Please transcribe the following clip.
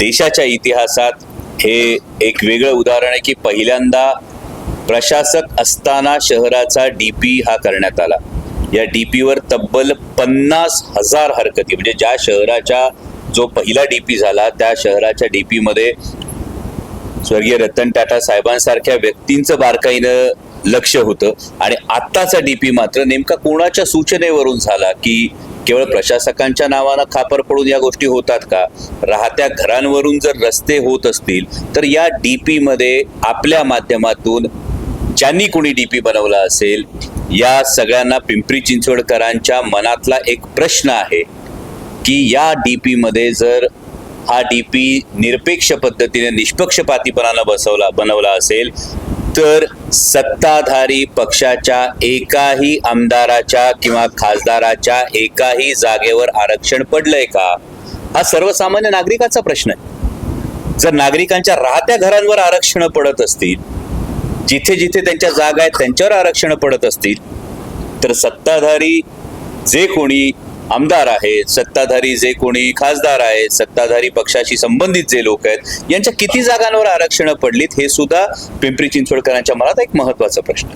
देशाच्या इतिहासात हे एक वेगळं उदाहरण आहे की पहिल्यांदा प्रशासक असताना शहराचा डी पी हा करण्यात आला. या डी पीवर तब्बल पन्नास हजार हरकती म्हणजे ज्या शहराच्या जो पहिला डी पी झाला त्या शहराच्या डी पीमध्ये स्वर्गीय रतन टाटा साहेबांसारख्या व्यक्तींचं बारकाईनं लक्ष होतं. आणि आत्ताचा डी पी मात्र नेमका कोणाच्या सूचनेवरून झाला की केवळ प्रशासकांच्या नावानं खापर पडून या गोष्टी होतात का? राहत्या घरांवरून जर रस्ते होत असतील तर या डीपी मध्ये आपल्या माध्यमातून ज्यांनी कोणी डीपी बनवला असेल या सगळ्यांना पिंपरी चिंचवडकरांच्या मनातला एक प्रश्न आहे की या डीपी मध्ये जर हा डीपी निरपेक्ष पद्धतीने निष्पक्षपातीपणानं बसवला बनवला असेल तर सत्ताधारी पक्षाच्या एकाही आमदाराच्या किंवा खासदाराच्या एकाही जागेवर आरक्षण पडलंय का? हा सर्वसामान्य नागरिकाचा प्रश्न आहे. जर नागरिकांच्या राहत्या घरांवर आरक्षण पडत असतील जिथे जिथे त्यांच्या जागा आहेत त्यांच्यावर आरक्षण पडत असतील तर सत्ताधारी जे कोणी आमदार आहेत सत्ताधारी जे कोणी खासदार आहेत सत्ताधारी पक्षाशी संबंधित जे लोक आहेत यांच्या किती जागांवर आरक्षणं पडलीत हे सुद्धा पिंपरी चिंचवडकरांच्या मनात एक महत्त्वाचा प्रश्न